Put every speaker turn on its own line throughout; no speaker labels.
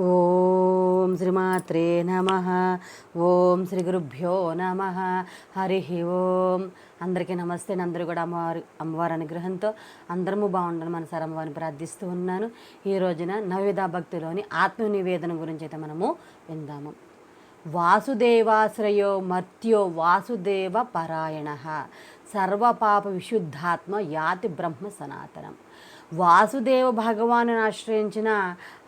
ఓం శ్రీమాత్రే నమ. ఓం శ్రీ గురుభ్యో నమ. హరి ఓం. అందరికీ నమస్తే. అందరూ కూడా అమ్మవారి అమ్మవారి అనుగ్రహంతో అందరము బాగుండాలని మనసారి అమ్మవారిని ప్రార్థిస్తూ ఉన్నాను. ఈ రోజున నవవిధ భక్తిలోని ఆత్మ నివేదన గురించి అయితే మనము విందాము. వాసుదేవాశ్రయో మర్త్యో వాసుదేవ పరాయణ. సర్వపాప విశుద్ధాత్మ యాతి బ్రహ్మ సనాతనం. వాసుదేవ భగవాను ఆశ్రయించిన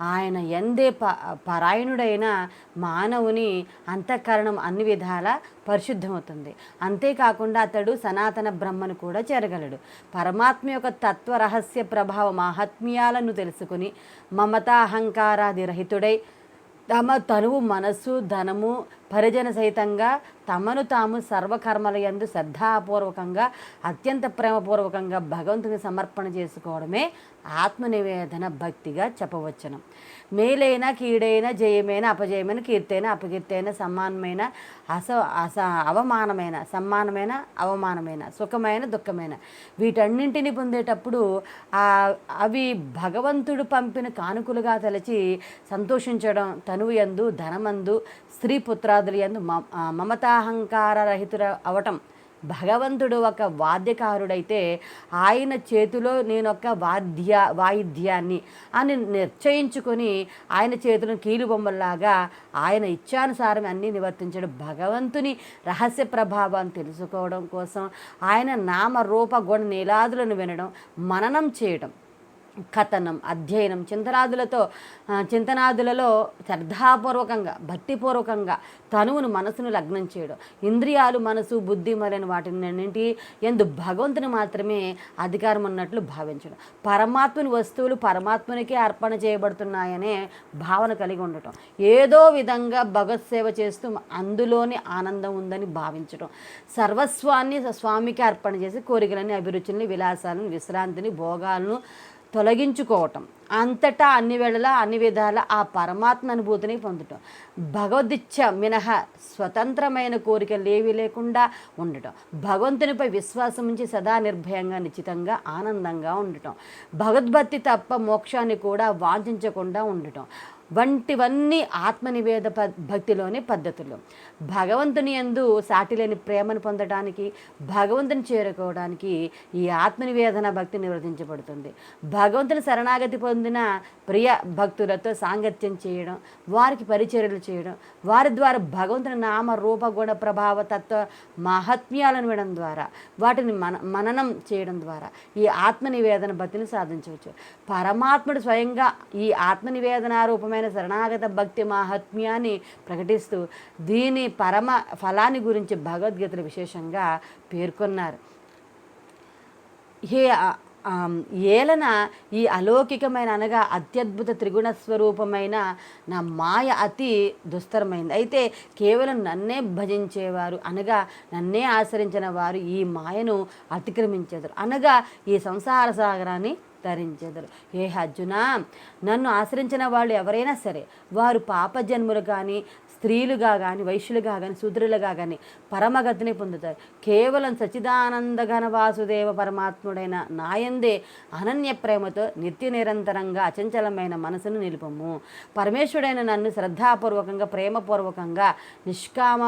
ఆయన ఎందే ప పరాయణుడైన మానవుని అంతఃకరణం అన్ని విధాల పరిశుద్ధమవుతుంది. అంతేకాకుండా అతడు సనాతన బ్రహ్మను కూడా చేరగలడు. పరమాత్మ యొక్క తత్వ రహస్య ప్రభావ మాహాత్మ్యాలను తెలుసుకుని మమతా అహంకారాది రహితుడై తమ తనువు మనస్సు ధనము పరిజన సహితంగా తమను తాము సర్వకర్మల యందు శ్రద్ధాపూర్వకంగా అత్యంత ప్రేమపూర్వకంగా భగవంతుని సమర్పణ చేసుకోవడమే ఆత్మనివేదన భక్తిగా చెప్పవచ్చును. మేలైన కీడైన జయమైన అపజయమైన కీర్తైన అపకీర్తైన సమ్మానమైన అస అస అవమానమైన సమ్మానమైన అవమానమైన సుఖమైన దుఃఖమైన. వీటన్నింటిని పొందేటప్పుడు అవి భగవంతుడు పంపిన కానుకలుగా తలచి సంతోషించడం తనువు యందు ధనమందు స్త్రీ పుత్రాదులు యందు మ మమతాహంకార రహితుర అవటం. భగవంతుడు ఒక వాద్యకారుడైతే ఆయన చేతిలో నేను ఒక వాద్య వాయిద్యాన్ని అని నిశ్చయించుకొని ఆయన చేతులను కీలు బొమ్మల్లాగా ఆయన ఇచ్చానుసారం అన్నీ నివర్తించడం. భగవంతుని రహస్య ప్రభావాన్ని తెలుసుకోవడం కోసం ఆయన నామ రూప గుణ నీలాదులను వినడం మననం చేయడం. కథనం అధ్యయనం చింతనాదులతో చింతనాదులలో శ్రద్ధాపూర్వకంగా భక్తిపూర్వకంగా తనువును మనసును లగ్నం చేయడం ఇంద్రియాలు మనసు బుద్ధి మొదలైన వాటిని అన్నింటి ఎందు భగవంతుని మాత్రమే అధికారం ఉన్నట్లు భావించడం. పరమాత్మని వస్తువులు పరమాత్మనికే అర్పణ చేయబడుతున్నాయనే భావన కలిగి ఉండటం. ఏదో విధంగా భగవత్ సేవ చేస్తూ అందులోని ఆనందం ఉందని భావించడం సర్వస్వాన్ని స్వామికి అర్పణ చేసి కోరికలని అభిరుచుల్ని విలాసాలను విశ్రాంతిని భోగాలను తొలగించుకోవటం. అంతటా అన్ని వేళలా అన్ని విధాల ఆ పరమాత్మ అనుభూతిని పొందటం. భగవద్దిచ్చ మినహా స్వతంత్రమైన కోరికలు ఏవి లేకుండా ఉండటం. భగవంతునిపై విశ్వాసం ఉంచి సదా నిర్భయంగా నిశ్చితంగా ఆనందంగా ఉండటం. భగవద్భక్తి తప్ప మోక్షాన్ని కూడా వాంఛించకుండా ఉండటం. వంటివన్నీ ఆత్మనివేద భక్తిలోని పద్ధతులు. భగవంతుని ఎందు సాటిలేని ప్రేమను పొందడానికి భగవంతుని చేరుకోవడానికి ఈ ఆత్మనివేదన భక్తి నివర్తించబడుతుంది భగవంతుని శరణాగతి పొందిన ప్రియ భక్తులతో సాంగత్యం చేయడం వారికి పరిచర్యలు చేయడం వారి ద్వారా భగవంతుని నామ రూప గుణ ప్రభావ తత్వ మహాత్మ్యాలను వినడం ద్వారా వాటిని మన మననం చేయడం ద్వారా ఈ ఆత్మనివేదన భక్తిని సాధించవచ్చు. పరమాత్ముడు స్వయంగా ఈ ఆత్మనివేదన రూపమైన శరణాగత భక్తి మాహాత్మ్యాన్ని ప్రకటిస్తూ దీని పరమ ఫలాన్ని గురించి భగవద్గీతలు విశేషంగా పేర్కొన్నారు. హే ఏలన ఈ అలౌకికమైన అనగా అత్యద్భుత త్రిగుణ స్వరూపమైన నా మాయ అతి దుస్తరమైంది. అయితే కేవలం నన్నే భజించేవారు అనగా నన్నే ఆశ్రయించిన వారు ఈ మాయను అతిక్రమించేదారు. అనగా ఈ సంసార సాగరాన్ని ధరించెదరు ఏ అర్జున నన్ను ఆశ్రయించిన వాళ్ళు ఎవరైనా సరే వారు పాపజన్ములు కానీ స్త్రీలుగా కానీ వైశ్యులుగా కానీ శూద్రులుగా కానీ పరమగతిని పొందుతారు. కేవలం సచిదానందఘన వాసుదేవ పరమాత్ముడైన నాయందే అనన్య ప్రేమతో నిత్య నిరంతరంగా అచంచలమైన మనసును నిలుపము. పరమేశ్వరుడైన నన్ను శ్రద్ధాపూర్వకంగా ప్రేమపూర్వకంగా నిష్కామ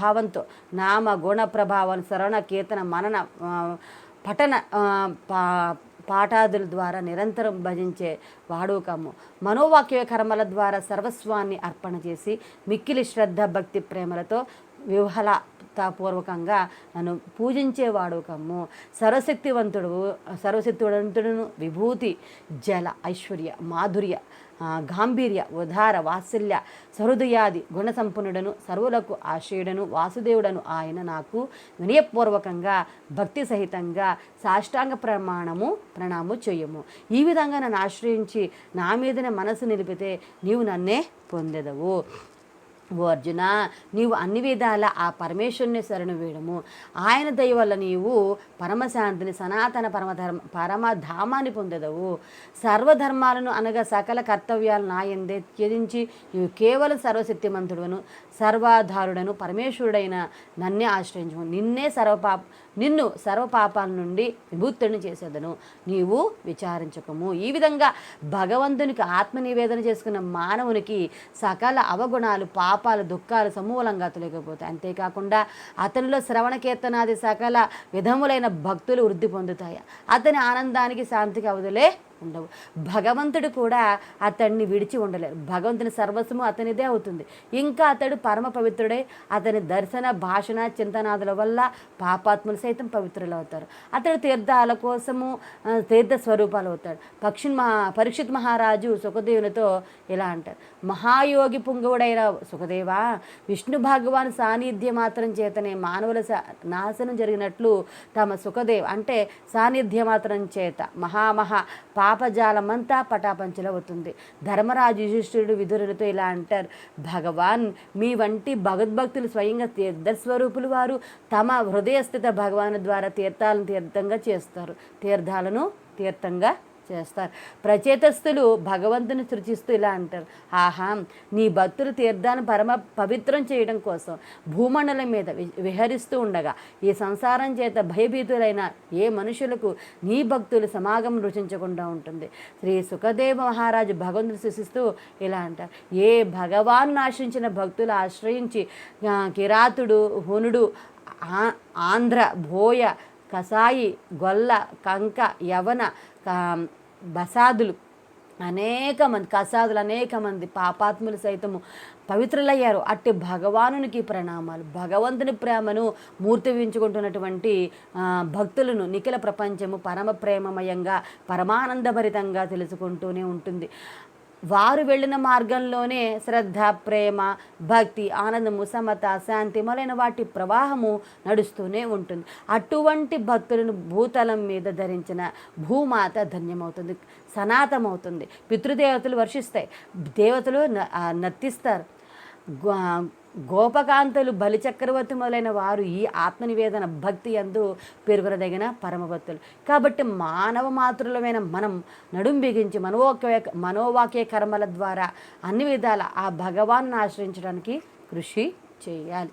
భావంతో నామ గుణ ప్రభావం శరణ కీర్తన మనన పఠన పా పాఠాదుల ద్వారా నిరంతరం భజించే వాడుకము. మనోవాక్య కర్మల ద్వారా సర్వస్వాన్ని అర్పణ చేసి మిక్కిలి శ్రద్ధ భక్తి ప్రేమలతో విహలతాపూర్వకంగా నన్ను పూజించేవాడు కమ్ము. సర్వశక్తివంతుడు సర్వశక్తివంతుడును విభూతి జల ఐశ్వర్య మాధుర్య గాంభీర్య ఉదార వాత్సల్య సహృదయాది గుణసంపన్నుడను సర్వులకు ఆశ్రయుడను వాసుదేవుడను ఆయన నాకు వినయపూర్వకంగా భక్తి సహితంగా సాష్టాంగ ప్రమాణము ప్రణాము చేయము. ఈ విధంగా నన్ను ఆశ్రయించి నా మీదనే మనసు నిలిపితే నీవు నన్నే పొందెదవు. ఓ అర్జున నీవు అన్ని విధాల ఆ పరమేశ్వరుని శరణు వేయడము ఆయన దయ వల్ల నీవు పరమశాంతిని సనాతన పరమధర్మ పరమధామాన్ని పొందదవు. సర్వధర్మాలను అనగా సకల కర్తవ్యాలు నాయందే త్యజించి నీవు కేవలం సర్వశక్తిమంతుడును సర్వాధారుడను పరమేశ్వరుడైన నన్నే ఆశ్రయించము. నిన్నే సర్వపాప నిన్ను సర్వపాపాల నుండి విభూతుడిని చేసేదను. నీవు విచారించకము. ఈ విధంగా భగవంతునికి ఆత్మ నివేదన చేసుకున్న మానవునికి సకల అవగుణాలు పాప పాపాలు దుఃఖాలు సమూలంగా తొలగిపోతాయి. అంతేకాకుండా అతనిలో శ్రవణ కీర్తనాది సకల విధములైన భక్తులు వృద్ధి పొందుతాయి. అతని ఆనందానికి శాంతికి అవధులే ఉండవు. భగవంతుడు కూడా అతన్ని విడిచి ఉండలేరు. భగవంతుని సర్వస్వము అతనిదే అవుతుంది. ఇంకా అతడు పరమ పవిత్రుడే. అతని దర్శన భాషణ చింతనాదుల వల్ల పాపాత్ములు సైతం పవిత్రులు అవుతారు. అతడు తీర్థాల కోసము తీర్థ స్వరూపాలు అవుతాడు. పక్షి మహా పరీక్షిత్ మహారాజు సుఖదేవునితో ఇలా అంటారు. మహాయోగి పుంగవుడైన సుఖదేవా విష్ణు భగవాన్ సాన్నిధ్యం మాత్రం చేతనే మానవుల నాశనం జరిగినట్లు తమ సుఖదేవ్ అంటే సాన్నిధ్య మాత్రం చేత మహామహా పాపజాలమంతా పటాపంచలవుతుంది ధర్మరాజు యుధిష్ఠిరుడు విధురులతో ఇలా అంటారు భగవాన్ మీ వంటి భగవద్భక్తులు స్వయంగా తీర్థస్వరూపులు వారు తమ హృదయస్థిత భగవాను ద్వారా తీర్థాలను తీర్థంగా చేస్తారు. తీర్థాలను తీర్థంగా చేస్తారు. ప్రచేతస్థులు భగవంతుని సృజిస్తూ ఇలా అంటారు. ఆహా నీ భక్తులు తీర్థాన్ని పరమ పవిత్రం చేయడం కోసం భూమండలం మీద వి- విహరిస్తూ ఉండగా ఈ సంసారం చేత భయభీతులైన ఏ మనుషులకు నీ భక్తులు సమాగం రుచించకుండా ఉంటుంది? శ్రీ సుఖదేవ మహారాజు భగవంతుని సూచిస్తూ ఇలా అంటారు. ఏ భగవాన్ ఆశ్రయించిన భక్తులు ఆశ్రయించి కిరాతుడు హునుడు ఆంధ్ర భోయ కసాయి గొల్ల కంక యవన బసాదులు. అనేక మంది కసాదులు అనేక మంది పాపాత్ములు సైతము పవిత్రులయ్యారు. అట్టి భగవానునికి ప్రణామాలు భగవంతుని ప్రేమను మూర్తివించుకుంటున్నటువంటి భక్తులను నిఖిల ప్రపంచము పరమ ప్రేమమయంగా పరమానందభరితంగా తెలుసుకుంటూనే ఉంటుంది. వారు వెళ్ళిన మార్గంలోనే శ్రద్ధ ప్రేమ భక్తి ఆనందము సమత శాంతి మొదలైన వాటి ప్రవాహము నడుస్తూనే ఉంటుంది. అటువంటి భక్తులను భూతలం మీద ధరించిన భూమాత ధన్యమవుతుంది సనాతమవుతుంది పితృదేవతలు వర్షిస్తాయి దేవతలు న- నర్తిస్తారు గోపకాంతలు బలిచక్రవర్తి మొదలైన వారు ఈ ఆత్మనివేదన భక్తి ఎందు పేర్కొనదగిన పరమభక్తులు. కాబట్టి మానవ మాతృలమైన మనం నడుం బిగించి మనోవాక్య మనోవాక్య కర్మల ద్వారా అన్ని విధాల ఆ భగవాన్ని ఆశ్రయించడానికి కృషి చేయాలి.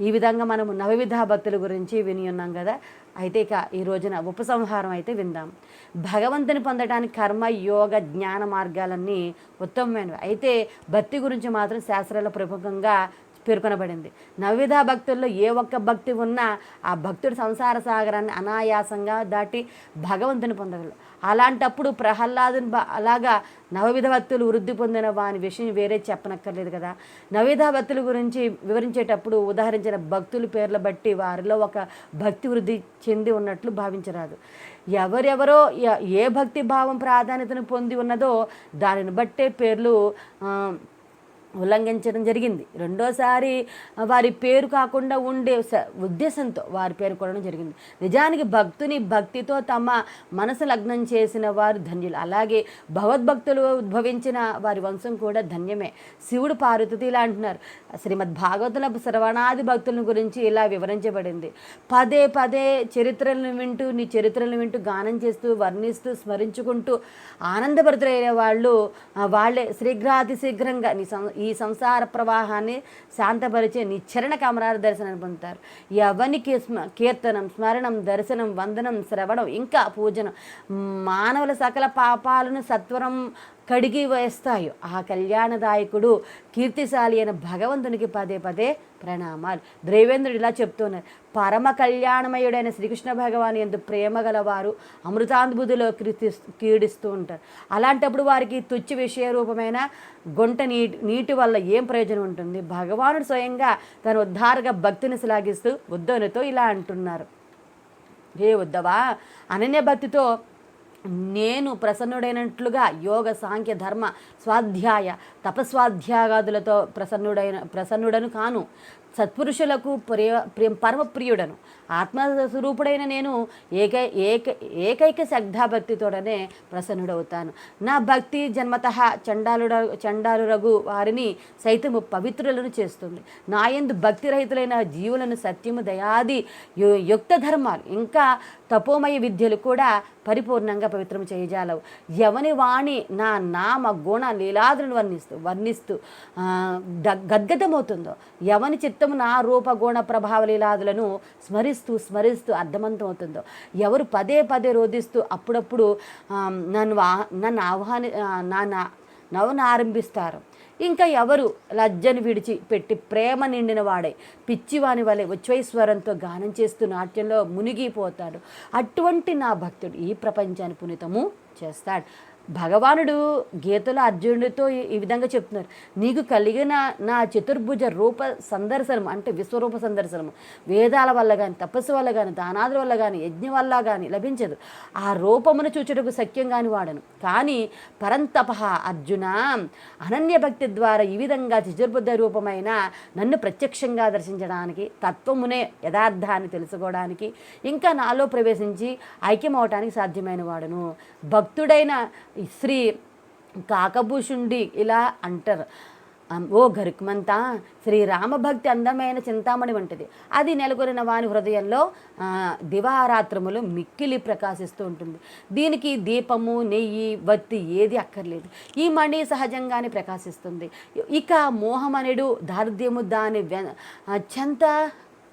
ఈ విధంగా మనము నవవిధ భక్తుల గురించి విని ఉన్నాం కదా. అయితే ఇక ఈ రోజున ఉపసంహారం అయితే విందాం. భగవంతుని పొందడానికి కర్మ యోగ జ్ఞాన మార్గాలన్నీ ఉత్తమమైనవి. అయితే భక్తి గురించి మాత్రం శాస్త్రాల ప్రముఖంగా పేర్కొనబడింది. నవ్విధ భక్తుల్లో ఏ ఒక్క భక్తి ఉన్నా ఆ భక్తుడు సంసార సాగరాన్ని అనాయాసంగా దాటి భగవంతుని పొందగలరు అలాంటప్పుడు ప్రహ్లాదుని అలాగా నవవిధ భక్తులు వృద్ధి పొందిన వాని విషయం వేరే చెప్పనక్కర్లేదు కదా. నవవిధ భక్తుల గురించి వివరించేటప్పుడు ఉదాహరించిన భక్తుల పేర్ల బట్టి వారిలో ఒక భక్తి వృద్ధి చెంది ఉన్నట్లు భావించరాదు. ఎవరెవరో ఏ భక్తి భావం ప్రాధాన్యతను పొంది ఉన్నదో దానిని బట్టే పేర్లు ఉల్లంఘించడం జరిగింది. రెండోసారి వారి పేరు కాకుండా ఉండే ఉద్దేశంతో వారి పేరు కొనడం జరిగింది. నిజానికి భక్తుని భక్తితో తమ మనసు లగ్నం చేసిన వారు ధన్యులు. అలాగే భగవద్భక్తులు ఉద్భవించిన వారి వంశం కూడా ధన్యమే. శివుడు పార్వతి ఇలా అంటున్నారు. శ్రీమద్ భాగవతుల శ్రవణాది భక్తుల గురించి ఇలా వివరించబడింది. పదే పదే చరిత్రలను వింటూ నీ చరిత్రలను వింటూ గానం చేస్తూ వర్ణిస్తూ స్మరించుకుంటూ ఆనందభరితులైన వాళ్ళు వాళ్ళే శీఘ్రాతి శీఘ్రంగా నీ ఈ ఈ సంసార ప్రవాహాన్ని శాంతపరిచే నిచ్చరణ చరణ కమరాల దర్శనాన్ని పొందుతారు. ఎవనికి స్మ కీర్తనం స్మరణం దర్శనం వందనం శ్రవణం ఇంకా పూజనం. మానవుల సకల పాపాలను సత్వరం కడిగి వేస్తాయి. ఆ కళ్యాణదాయకుడు కీర్తిశాలి అయిన భగవంతునికి పదే పదే ప్రణామాలు. దేవేంద్రుడు ఇలా చెప్తున్నారు. పరమ కళ్యాణమయుడైన శ్రీకృష్ణ భగవాన్ ఎందు ప్రేమ గలవారు అమృతానుభూతిలో కీర్తి కీడిస్తూ ఉంటారు. అలాంటప్పుడు వారికి తుచ్చి విషయ రూపమైన గుంట నీటి నీటి వల్ల ఏం ప్రయోజనం ఉంటుంది? భగవానుడు స్వయంగా తన ఉద్ధారగా భక్తిని శ్లాఘిస్తూ ఉద్దనుతో ఇలా అంటున్నారు. హే ఉద్దవా అనన్య భక్తితో నేను ప్రసన్నుడైనట్లుగా యోగ సాంఖ్య ధర్మ స్వాధ్యాయ తపస్వాధ్యాగాదులతో ప్రసన్నుడైన ప్రసన్నుడను కాను. సత్పురుషులకు ప్రియ ప్రియ పరమ ప్రియుడను ఆత్మస్వరూపుడైన నేను ఏక ఏక ఏకైక శ్రద్ధాభక్తితోడనే ప్రసన్నుడవుతాను. నా భక్తి జన్మత చండాలుడ చండాలు రఘు వారిని సైతము పవిత్రులను చేస్తుంది. నా యందు భక్తి రహితులైన జీవులను సత్యము దయాది యుక్త ధర్మాలు ఇంకా తపోమయ విద్యలు కూడా పరిపూర్ణంగా పవిత్రం చేయజాలవు. ఎవని వాణి నా నామ గుణ లీలాదులను వర్ణిస్తూ వర్ణిస్తూ గద్గతమవుతుందో ఎవని చిత్తం నా రూపగుణ ప్రభావ లీలాదులను స్మరిస్తూ స్మరిస్తూ అర్థవంతమవుతుందో ఎవరు పదే పదే రోధిస్తూ అప్పుడప్పుడు నన్ను నన్ను ఆహ్వాని నా నవ్వును ఆరంభిస్తారు. ఇంకా ఎవరు లజ్జను విడిచి పెట్టి ప్రేమ నిండిన వాడే పిచ్చివాని వలె ఉచ్ఛ్వైస్వరంతో గానం చేస్తూ నాట్యంలో మునిగిపోతాడు. అటువంటి నా భక్తుడు ఈ ప్రపంచాన్ని పునీతము చేస్తాడు. భగవానుడు గీతలో అర్జునుడితో ఈ- విధంగా చెప్తున్నారు. నీకు కలిగిన నా చతుర్భుజ రూప సందర్శనం అంటే విశ్వరూప సందర్శనము వేదాల వల్ల కానీ తపస్సు వల్ల కానీ దానాదుల వల్ల కానీ యజ్ఞ వల్ల కానీ లభించదు. ఆ రూపమును చూచుటకు సఖ్యం కాని వాడను. కానీ పరంతప అర్జున అనన్య భక్తి ద్వారా ఈ విధంగా చతుర్భుజ రూపమైన నన్ను ప్రత్యక్షంగా దర్శించడానికి తత్వమునే యథార్థాన్ని తెలుసుకోవడానికి ఇంకా నాలో ప్రవేశించి ఐక్యమవటానికి సాధ్యమైన వాడును. భక్తుడైన శ్రీ కాకభూషుండి ఇలా అంటారు. ఓ గరుక్మంతా శ్రీరామభక్తి అందమైన చింతామణి వంటిది. అది నెలకొనిన వాని హృదయంలో దివారాత్రములు మిక్కిలి ప్రకాశిస్తూ ఉంటుంది. దీనికి దీపము నెయ్యి వత్తి ఏది అక్కర్లేదు. ఈ మణి సహజంగానే ప్రకాశిస్తుంది. ఇక మోహమనుడు దారిద్ర్యము దాని చెంత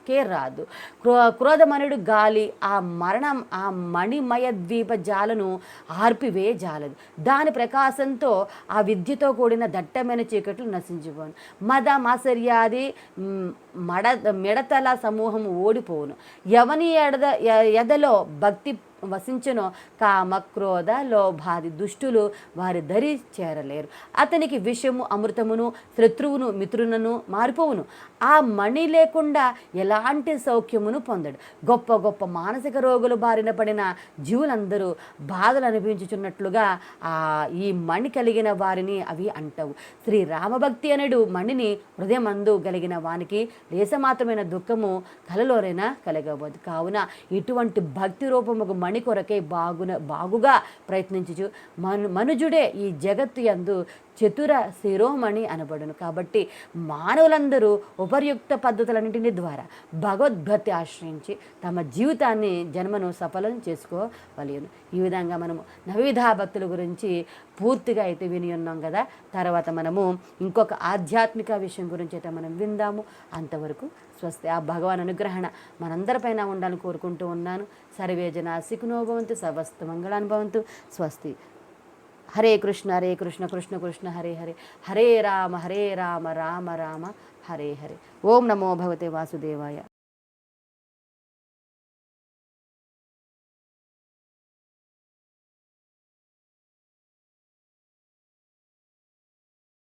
కే రాదు. క్రో క్రోధమనుడు గాలి ఆ మరణం ఆ మణిమయ ద్వీప జాలను ఆర్పివే జాలదు. దాని ప్రకాశంతో ఆ విద్యతో కూడిన దట్టమైన చీకట్లు నశించిపోను. మద మాసర్యాది మడ మిడతల సమూహం ఓడిపోవును. ఎవని ఎడద ఎ- ఎదలో భక్తి వసించను. కామ క్రోధ లోభాది దుష్టులు వారి దరి చేరలేరు. అతనికి విషము అమృతమును శత్రువును మిత్రులను మారిపోవును. ఆ మణి లేకుండా ఎలాంటి సౌఖ్యమును పొందడు. గొప్ప గొప్ప మానసిక రోగులు బారిన పడిన జీవులందరూ బాధలు అనిపించుచున్నట్లుగా ఆ ఈ మణి కలిగిన వారిని అవి అంటవు. శ్రీ రామభక్తి అనేడు మణిని హృదయమందు కలిగిన వానికి దేశమాత్రమైన దుఃఖము కలలోనైనా కలగవద్దు. కావున ఇటువంటి భక్తి రూపముకు మణి కొరకై బాగున బాగుగా ప్రయత్నించుచు మను మనుజుడే ఈ జగత్తు యందు చతుర శిరోమణి అనబడును. కాబట్టి మానవులందరూ ఉపర్యుక్త పద్ధతులన్నింటిని ద్వారా భగవద్భక్తి ఆశ్రయించి తమ జీవితాన్ని జన్మను సఫలం చేసుకోవలేను ఈ విధంగా మనము నవిధా భక్తుల గురించి పూర్తిగా అయితే విని ఉన్నాం కదా. తర్వాత మనము ఇంకొక ఆధ్యాత్మిక విషయం గురించి అయితే మనం విందాము. అంతవరకు స్వస్తి. ఆ భగవాన్ అనుగ్రహణ మనందరిపైన ఉండాలని కోరుకుంటూ ఉన్నాను. సర్వేజన జన సికునో మంగళానుభవంతు స్వస్తి. హరే కృష్ణ హరే కృష్ణ కృష్ణ కృష్ణ హరే హరే. హరే రామ హరే రామ రామ రామ హరే హరే. ఓం నమో భగవతే వాసుదేవాయ.